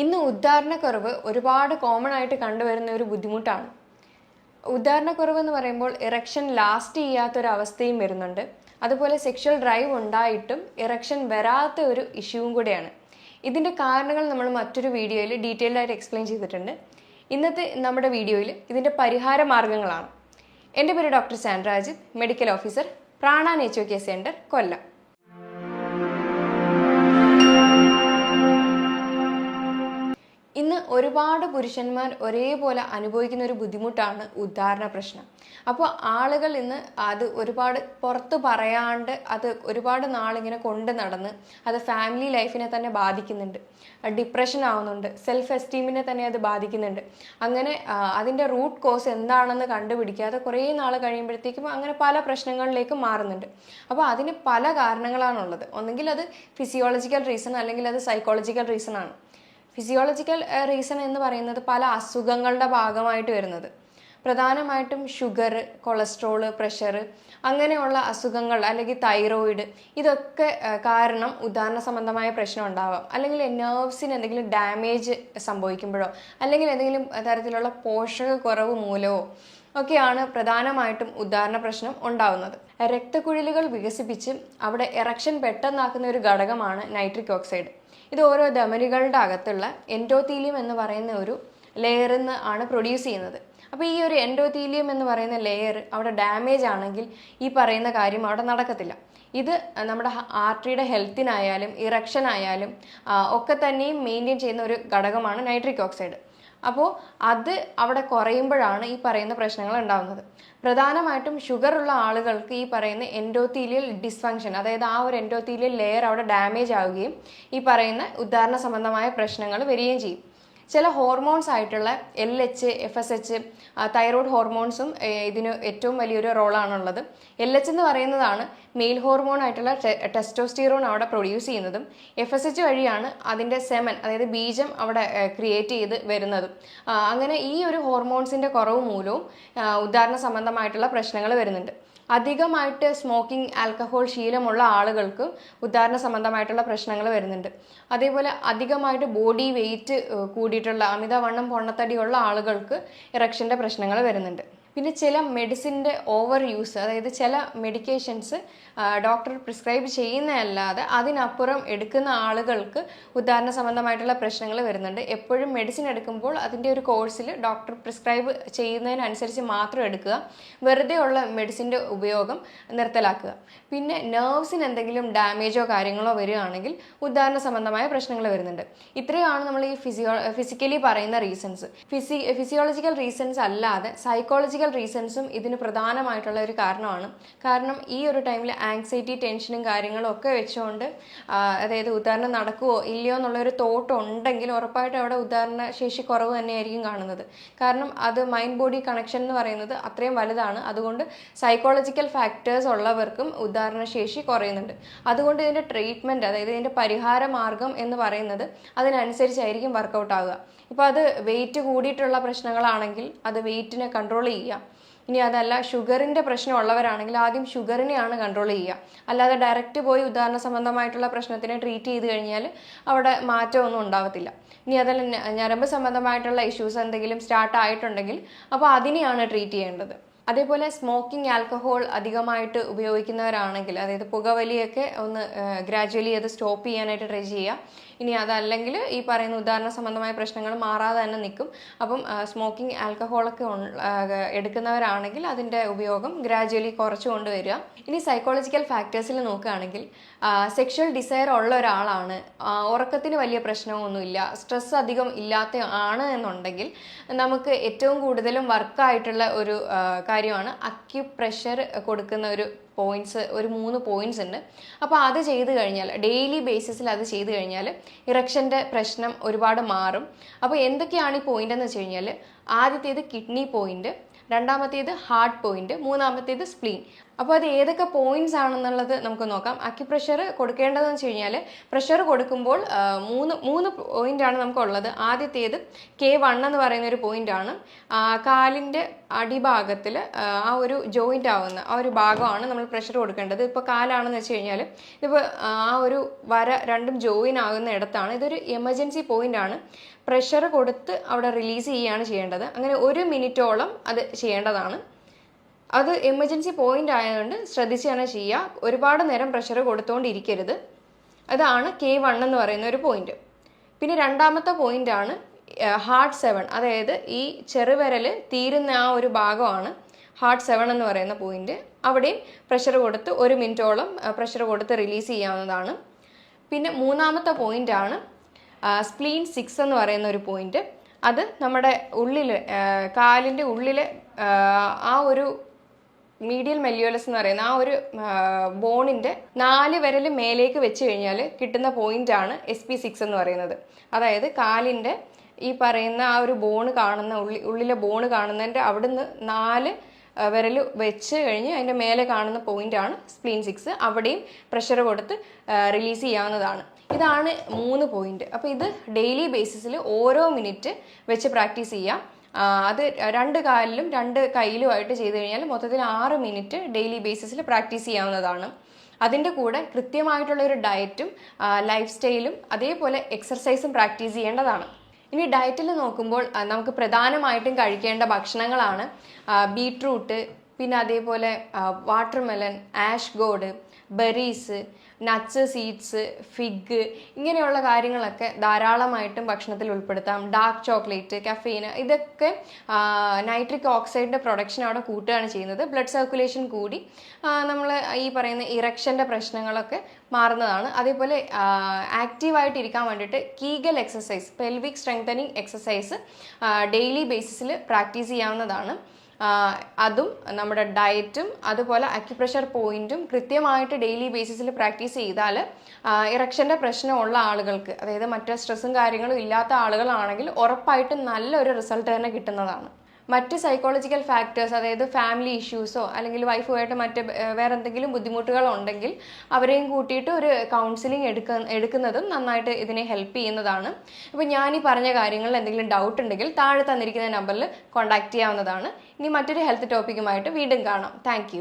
ഇന്ന് ഉദ്ധാരണക്കുറവ് ഒരുപാട് കോമൺ ആയിട്ട് കണ്ടുവരുന്ന ഒരു ബുദ്ധിമുട്ടാണ്. ഉദ്ധാരണക്കുറവ് എന്ന് പറയുമ്പോൾ ഇറക്ഷൻ ലാസ്റ്റ് ചെയ്യാത്തൊരവസ്ഥയും വരുന്നുണ്ട്. അതുപോലെ സെക്ഷൽ ഡ്രൈവ് ഉണ്ടായിട്ടും ഇറക്ഷൻ വരാത്ത ഒരു ഇഷ്യൂവും കൂടെയാണ്. ഇതിന്റെ കാരണങ്ങൾ നമ്മൾ മറ്റൊരു വീഡിയോയിൽ ഡീറ്റെയിൽഡ് ആയിട്ട് എക്സ്പ്ലെയിൻ ചെയ്തിട്ടുണ്ട്. ഇന്നത്തെ നമ്മുടെ വീഡിയോയിൽ ഇതിന്റെ പരിഹാര മാർഗങ്ങളാണ്. എന്റെ പേര് ഡോക്ടർ സാൻഡ്രാജിത് മെഡിക്കൽ ഓഫീസർ പ്രാണ നേച്ചോ കെയർ സെന്റർ കൊല്ലം. ഒരുപാട് പുരുഷന്മാർ ഒരേപോലെ അനുഭവിക്കുന്ന ഒരു ബുദ്ധിമുട്ടാണ് ഉദ്ധാരണ പ്രശ്നം. അപ്പോൾ ആളുകൾ ഇന്ന് അത് ഒരുപാട് പുറത്ത് പറയാണ്ട് അത് ഒരുപാട് നാളിങ്ങനെ കൊണ്ട് നടന്ന് അത് ഫാമിലി ലൈഫിനെ തന്നെ ബാധിക്കുന്നുണ്ട്. ഡിപ്രഷൻ ആവുന്നുണ്ട്. സെൽഫ് എസ്റ്റീമിനെ തന്നെ അത് ബാധിക്കുന്നുണ്ട്. അങ്ങനെ അതിന്റെ റൂട്ട് കോസ് എന്താണെന്ന് കണ്ടുപിടിക്കാതെ കുറേ നാൾ കഴിയുമ്പോഴത്തേക്കും അങ്ങനെ പല പ്രശ്നങ്ങളിലേക്കും മാറുന്നുണ്ട്. അപ്പോൾ അതിന് പല കാരണങ്ങളാണുള്ളത്. ഒന്നെങ്കിൽ അത് ഫിസിയോളജിക്കൽ റീസൺ അല്ലെങ്കിൽ അത് സൈക്കോളജിക്കൽ റീസൺ ആണ്. ഫിസിയോളജിക്കൽ റീസൺ എന്ന് പറയുന്നത് പല അസുഖങ്ങളുടെ ഭാഗമായിട്ട് വരുന്നത്. പ്രധാനമായിട്ടും ഷുഗർ കൊളസ്ട്രോൾ പ്രഷർ അങ്ങനെയുള്ള അസുഖങ്ങൾ അല്ലെങ്കിൽ തൈറോയിഡ് ഇതൊക്കെ കാരണം ഉദാഹരണ സംബന്ധമായ പ്രശ്നം ഉണ്ടാവാം. അല്ലെങ്കിൽ നെർവ്സിന് എന്തെങ്കിലും ഡാമേജ് സംഭവിക്കുമ്പോഴോ അല്ലെങ്കിൽ എന്തെങ്കിലും തരത്തിലുള്ള പോഷകക്കുറവ് മൂലമോ ഒക്കെയാണ് പ്രധാനമായിട്ടും ഉദാഹരണ പ്രശ്നം ഉണ്ടാവുന്നത്. രക്തക്കുഴലുകൾ വികസിപ്പിച്ച് അവിടെ എറക്ഷൻ പെട്ടെന്നാക്കുന്ന ഒരു ഘടകമാണ് നൈട്രിക് ഓക്സൈഡ് ഇത് ഓരോ ധമനികളുടെ അകത്തുള്ള എൻഡോത്തീലിയം എന്ന് പറയുന്ന ഒരു ലെയറിൽ നിന്ന് ആണ് പ്രൊഡ്യൂസ് ചെയ്യുന്നത്. അപ്പോൾ ഈ ഒരു എൻഡോത്തീലിയം എന്ന് പറയുന്ന ലെയർ അവിടെ ഡാമേജ് ആണെങ്കിൽ ഈ പറയുന്ന കാര്യം അവിടെ നടക്കത്തില്ല. ഇത് നമ്മുടെ ആർട്ടറിയുടെ ഹെൽത്തിനായാലും ഇറക്ഷൻ ആയാലും ഒക്കെ തന്നെയും മെയിന്റെയിൻ ചെയ്യുന്ന ഒരു ഘടകമാണ് നൈട്രിക് ഓക്സൈഡ് അപ്പോൾ അത് അവിടെ കുറയുമ്പോഴാണ് ഈ പറയുന്ന പ്രശ്നങ്ങൾ ഉണ്ടാകുന്നത് പ്രധാനമായിട്ടും ഷുഗർ ഉള്ള ആളുകൾക്ക് ഈ പറയുന്ന എൻഡോത്തീലിയൽ ഡിസ്ഫങ്ഷൻ അതായത് ആ ഒരു എൻഡോത്തീലിയൽ ലെയർ അവിടെ ഡാമേജ് ആവുകയും ഈ പറയുന്ന ഉദാഹരണ സംബന്ധമായ പ്രശ്നങ്ങൾ വരികയും ചെയ്യും. ചില ഹോർമോൺസ് ആയിട്ടുള്ള L H F S H thyroid ഹോർമോൺസും ഇതിന് ഏറ്റവും വലിയൊരു റോളാണുള്ളത്. എൽ എച്ച് എന്ന് പറയുന്നതാണ് മെയിൽ ഹോർമോൺ ആയിട്ടുള്ള ടെസ്റ്റോസ്റ്റിറോൺ അവിടെ പ്രൊഡ്യൂസ് ചെയ്യുന്നതും. എഫ് എസ് എച്ച് വഴിയാണ് അതിന്റെ സെമൻ അതായത് ബീജം അവിടെ ക്രിയേറ്റ് ചെയ്ത് വരുന്നതും. അങ്ങനെ ഈ ഒരു ഹോർമോൺസിന്റെ കുറവ് മൂലവും ഉദാഹരണ സംബന്ധമായിട്ടുള്ള പ്രശ്നങ്ങൾ വരുന്നുണ്ട്. അധികമായിട്ട് സ്മോക്കിംഗ് ആൽക്കഹോൾ ശീലമുള്ള ആളുകൾക്ക് ഉദാഹരണ സംബന്ധമായിട്ടുള്ള പ്രശ്നങ്ങൾ വരുന്നുണ്ട്. അതേപോലെ അധികമായിട്ട് ബോഡി വെയിറ്റ് കൂടിയിട്ടുള്ള അമിതവണ്ണം പൊണ്ണത്തടിയുള്ള ആളുകൾക്ക് ഇറക്ഷന്റെ പ്രശ്നങ്ങൾ വരുന്നുണ്ട്. പിന്നെ ചില മെഡിസിന്റെ ഓവർ യൂസ് അതായത് ചില മെഡിക്കേഷൻസ് ഡോക്ടർ പ്രിസ്ക്രൈബ് ചെയ്യുന്നതല്ലാതെ അതിനപ്പുറം എടുക്കുന്ന ആളുകൾക്ക് ഉദാഹരണ സംബന്ധമായിട്ടുള്ള പ്രശ്നങ്ങൾ വരുന്നുണ്ട്. എപ്പോഴും മെഡിസിൻ എടുക്കുമ്പോൾ അതിന്റെ ഒരു കോഴ്സിൽ ഡോക്ടർ പ്രിസ്ക്രൈബ് ചെയ്യുന്നതിനനുസരിച്ച് മാത്രം എടുക്കുക. വെറുതെ ഉള്ള മെഡിസിന്റെ ഉപയോഗം നിർത്തലാക്കുക. പിന്നെ നെർവ്സിന് എന്തെങ്കിലും ഡാമേജോ കാര്യങ്ങളോ വരികയാണെങ്കിൽ ഉദാഹരണ സംബന്ധമായ പ്രശ്നങ്ങൾ വരുന്നുണ്ട്. ഇത്രയാണ് നമ്മൾ ഈ ഫിസിയോ ഫിസിക്കലി പറയുന്ന റീസൺസ്. ഫിസി ഫിസിയോളജിക്കൽ റീസൺസ് അല്ലാതെ സൈക്കോളജിക്കൽ റീസൺസും ഇതിന് പ്രധാനമായിട്ടുള്ള ഒരു കാരണമാണ്. കാരണം ഈ ഒരു ടൈമിൽ ആങ്സൈറ്റി ടെൻഷനും കാര്യങ്ങളും ഒക്കെ വെച്ചുകൊണ്ട് അതായത് ഉദാഹരണം നടക്കുമോ ഇല്ലയോ എന്നുള്ളൊരു തോട്ട് ഉണ്ടെങ്കിൽ ഉറപ്പായിട്ട് അവിടെ ഉദാഹരണ ശേഷി കുറവ് തന്നെയായിരിക്കും കാണുന്നത്. കാരണം അത് മൈൻഡ് ബോഡി കണക്ഷൻ എന്ന് പറയുന്നത് അത്രയും വലുതാണ്. അതുകൊണ്ട് സൈക്കോളജിക്കൽ ഫാക്ടേഴ്സ് ഉള്ളവർക്കും ഉദാഹരണ ശേഷി കുറയുന്നുണ്ട്. അതുകൊണ്ട് ഇതിന്റെ ട്രീറ്റ്മെന്റ് അതായത് ഇതിന്റെ പരിഹാര മാർഗം എന്ന് പറയുന്നത് അതിനനുസരിച്ചായിരിക്കും വർക്കൗട്ട് ആവുക. ഇപ്പോൾ അത് വെയിറ്റ് കൂടിയിട്ടുള്ള പ്രശ്നങ്ങളാണെങ്കിൽ അത് വെയിറ്റിനെ കൺട്രോൾ ചെയ്യുക. ഇനി അതല്ല ഷുഗറിന്റെ പ്രശ്നം ഉള്ളവരാണെങ്കിൽ ആദ്യം ഷുഗറിനെയാണ് കൺട്രോൾ ചെയ്യുക. അല്ലാതെ ഡയറക്റ്റ് പോയി ഉദാഹരണ സംബന്ധമായിട്ടുള്ള പ്രശ്നത്തിനെ ട്രീറ്റ് ചെയ്ത് കഴിഞ്ഞാൽ അവിടെ മാറ്റമൊന്നും ഉണ്ടാവത്തില്ല. ഇനി അതല്ല ഞരമ്പ് സംബന്ധമായിട്ടുള്ള ഇഷ്യൂസ് എന്തെങ്കിലും സ്റ്റാർട്ട് ആയിട്ടുണ്ടെങ്കിൽ അപ്പോൾ അതിനെയാണ് ട്രീറ്റ് ചെയ്യേണ്ടത്. അതേപോലെ സ്മോക്കിംഗ് ആൽക്കഹോൾ അധികമായിട്ട് ഉപയോഗിക്കുന്നവരാണെങ്കിൽ അതായത് പുകവലിയൊക്കെ ഒന്ന് ഗ്രാജുവലി അത് സ്റ്റോപ്പ് ചെയ്യാനായിട്ട് ട്രൈ ചെയ്യുക. ഇനി അതല്ലെങ്കിൽ ഈ പറയുന്ന ഉദാഹരണ സംബന്ധമായ പ്രശ്നങ്ങൾ മാറാതെ തന്നെ നിൽക്കും. അപ്പം സ്മോക്കിംഗ് ആൽക്കഹോളൊക്കെ എടുക്കുന്നവരാണെങ്കിൽ അതിന്റെ ഉപയോഗം ഗ്രാജുവലി കുറച്ചു കൊണ്ടുവരിക. ഇനി സൈക്കോളജിക്കൽ ഫാക്ടേഴ്സിൽ നോക്കുകയാണെങ്കിൽ സെക്ഷൽ ഡിസയർ ഉള്ള ഒരാളാണ് ഉറക്കത്തിന് വലിയ പ്രശ്നമൊന്നുമില്ല സ്ട്രെസ് അധികം ഇല്ലാത്ത ആണ് എന്നുണ്ടെങ്കിൽ നമുക്ക് ഏറ്റവും കൂടുതലും വർക്കായിട്ടുള്ള ഒരു ആ, കാര്യമാണ്. അക്യുപ്രഷർ കൊടുക്കുന്ന ഒരു പോയിന്റ്സ് ഒരു മൂന്ന് പോയിന്റ്സ് ഉണ്ട്. അപ്പോൾ അത് ചെയ്ത് കഴിഞ്ഞാൽ ഡെയിലി ബേസിസിൽ അത് ചെയ്ത് കഴിഞ്ഞാൽ ഇറക്ഷന്റെ പ്രശ്നം ഒരുപാട് മാറും. അപ്പോൾ എന്തൊക്കെയാണ് ഈ പോയിന്റ് എന്ന് വെച്ച് കഴിഞ്ഞാൽ ആദ്യത്തേത് കിഡ്നി പോയിന്റ് രണ്ടാമത്തേത് ഹാർട്ട് പോയിന്റ് മൂന്നാമത്തേത് സ്പ്ലീൻ അപ്പോൾ അത് ഏതൊക്കെ പോയിന്റ്സ് ആണെന്നുള്ളത് നമുക്ക് നോക്കാം. അക്യുപ്രഷർ കൊടുക്കേണ്ടതെന്ന് വെച്ച് കഴിഞ്ഞാൽ പ്രഷർ കൊടുക്കുമ്പോൾ മൂന്ന് മൂന്ന് പോയിന്റ് ആണ് നമുക്കുള്ളത്. ആദ്യത്തേത് കെ വൺ എന്ന് പറയുന്ന ഒരു പോയിന്റ് ആണ് കാലിന്റെ അടിഭാഗത്തിൽ ആ ഒരു ജോയിന്റ് ആവുന്ന ആ ഒരു ഭാഗമാണ് നമ്മൾ പ്രഷർ കൊടുക്കേണ്ടത്. ഇപ്പോൾ കാലാണെന്ന് വെച്ച് കഴിഞ്ഞാൽ ഇപ്പോൾ ആ ഒരു വര രണ്ടും ജോയിൻ ആകുന്ന ഇടത്താണ്. ഇതൊരു എമർജൻസി പോയിന്റ് ആണ്. പ്രഷർ കൊടുത്ത് അവിടെ റിലീസ് ചെയ്യുകയാണ് ചെയ്യേണ്ടത്. അങ്ങനെ ഒരു മിനിറ്റോളം അത് ചെയ്യേണ്ടതാണ്. അത് എമർജൻസി പോയിന്റ് ആയതുകൊണ്ട് ശ്രദ്ധിച്ച് തന്നെ ചെയ്യുക. ഒരുപാട് നേരം പ്രഷർ കൊടുത്തുകൊണ്ടിരിക്കരുത് അതാണ് കെ വൺ എന്ന് പറയുന്ന ഒരു പോയിന്റ് പിന്നെ രണ്ടാമത്തെ പോയിന്റ് ആണ് ഹാർട്ട് സെവൻ അതായത് ഈ ചെറുവിരൽ തീരുന്ന ആ ഒരു ഭാഗമാണ് ഹാർട്ട് സെവൻ എന്ന് പറയുന്ന പോയിന്റ് അവിടെയും പ്രഷർ കൊടുത്ത് ഒരു മിനിറ്റോളം പ്രഷർ കൊടുത്ത് റിലീസ് ചെയ്യാവുന്നതാണ്. പിന്നെ മൂന്നാമത്തെ പോയിന്റ് ആണ് സ്പ്ലീൻ സിക്സ് എന്ന് പറയുന്ന ഒരു പോയിന്റ് അത് നമ്മുടെ ഉള്ളിൽ കാലിന്റെ ഉള്ളിലെ ആ ഒരു മീഡിയൽ മെല്യോലസ് എന്ന് പറയുന്ന ആ ഒരു ബോണിന്റെ നാല് വിരൽ മേലേക്ക് വെച്ച് കഴിഞ്ഞാൽ കിട്ടുന്ന പോയിന്റ് ആണ് എസ് പി സിക്സ് എന്ന് പറയുന്നത്. അതായത് കാലിന്റെ ഈ പറയുന്ന ആ ഒരു ബോണ് കാണുന്ന ഉള്ളി ഉള്ളിലെ ബോണ് കാണുന്നതിന്റെ അവിടുന്ന് നാല് വിരൽ വെച്ച് കഴിഞ്ഞ് അതിന്റെ മേലെ കാണുന്ന പോയിന്റ് ആണ് സ്പ്ലീൻ സിക്സ് അവിടെയും പ്രഷർ കൊടുത്ത് റിലീസ് ചെയ്യാവുന്നതാണ്. ഇതാണ് മൂന്ന് പോയിന്റ് അപ്പോൾ ഇത് ഡെയിലി ബേസിസിൽ ഓരോ മിനിറ്റ് വെച്ച് പ്രാക്ടീസ് ചെയ്യാം. അത് രണ്ട് കാലിലും രണ്ട് കയ്യിലുമായിട്ട് ചെയ്തു കഴിഞ്ഞാൽ മൊത്തത്തിൽ ആറ് മിനിറ്റ് ഡെയിലി ബേസിസിൽ പ്രാക്ടീസ് ചെയ്യാവുന്നതാണ്. അതിന്റെ കൂടെ കൃത്യമായിട്ടുള്ള ഒരു ഡയറ്റും ലൈഫ് സ്റ്റൈലും അതേപോലെ എക്സർസൈസും പ്രാക്ടീസ് ചെയ്യേണ്ടതാണ്. ഇനി ഡയറ്റിൽ നോക്കുമ്പോൾ നമുക്ക് പ്രധാനമായിട്ടും കഴിക്കേണ്ട ഭക്ഷണങ്ങളാണ് ബീട്രൂട്ട് പിന്നെ അതേപോലെ watermelon ash gourd berries nuts seeds fig ഇങ്ങനെയുള്ള കാര്യങ്ങളൊക്കെ ധാരാളമായിട്ടും ഭക്ഷണത്തിൽ ഉൾപ്പെടുത്താം. ഡാർക്ക് ചോക്ലേറ്റ് കഫീൻ ഇതൊക്കെ നൈട്രിക് ഓക്സൈഡിന്റെ പ്രൊഡക്ഷൻ അവിടെ കൂട്ടുകയാണ് ചെയ്യുന്നത്. ബ്ലഡ് സർക്കുലേഷൻ കൂടി നമ്മൾ ഈ പറയുന്ന ഇറക്ഷന്റെ പ്രശ്നങ്ങളൊക്കെ മാറുന്നതാണ്. അതേപോലെ ആക്റ്റീവായിട്ട് ഇരിക്കാൻ വേണ്ടിയിട്ട് Kegel exercise pelvic strengthening exercise daily ബേസിസിൽ practice ചെയ്യാവുന്നതാണ്. അതും നമ്മുടെ ഡയറ്റും അതുപോലെ അക്യുപ്രഷർ പോയിന്റും കൃത്യമായിട്ട് ഡെയിലി ബേസിസിൽ പ്രാക്ടീസ് ചെയ്താൽ ഇറക്ഷന്റെ പ്രശ്നമുള്ള ആളുകൾക്ക് അതായത് മറ്റു സ്ട്രെസ്സും കാര്യങ്ങളും ഇല്ലാത്ത ആളുകളാണെങ്കിൽ ഉറപ്പായിട്ടും നല്ലൊരു റിസൾട്ട് തന്നെ കിട്ടുന്നതാണ്. മറ്റ് സൈക്കോളജിക്കൽ ഫാക്ടേഴ്സ് അതായത് ഫാമിലി ഇഷ്യൂസോ അല്ലെങ്കിൽ വൈഫുമായിട്ട് മറ്റ് വേറെ എന്തെങ്കിലും ബുദ്ധിമുട്ടുകളോ ഉണ്ടെങ്കിൽ അവരെയും കൂട്ടിയിട്ട് ഒരു കൗൺസിലിംഗ് എടുക്ക എടുക്കുന്നതും നന്നായിട്ട് ഇതിനെ ഹെൽപ്പ് ചെയ്യുന്നതാണ്. അപ്പോൾ ഞാൻ ഈ പറഞ്ഞ കാര്യങ്ങളിൽ എന്തെങ്കിലും ഡൗട്ട് ഉണ്ടെങ്കിൽ താഴെ തന്നിരിക്കുന്ന നമ്പറിൽ കോൺടാക്റ്റ് ചെയ്യാവുന്നതാണ്. ഇനി മറ്റൊരു ഹെൽത്ത് ടോപ്പിക്കുമായിട്ട് വീണ്ടും കാണാം. താങ്ക്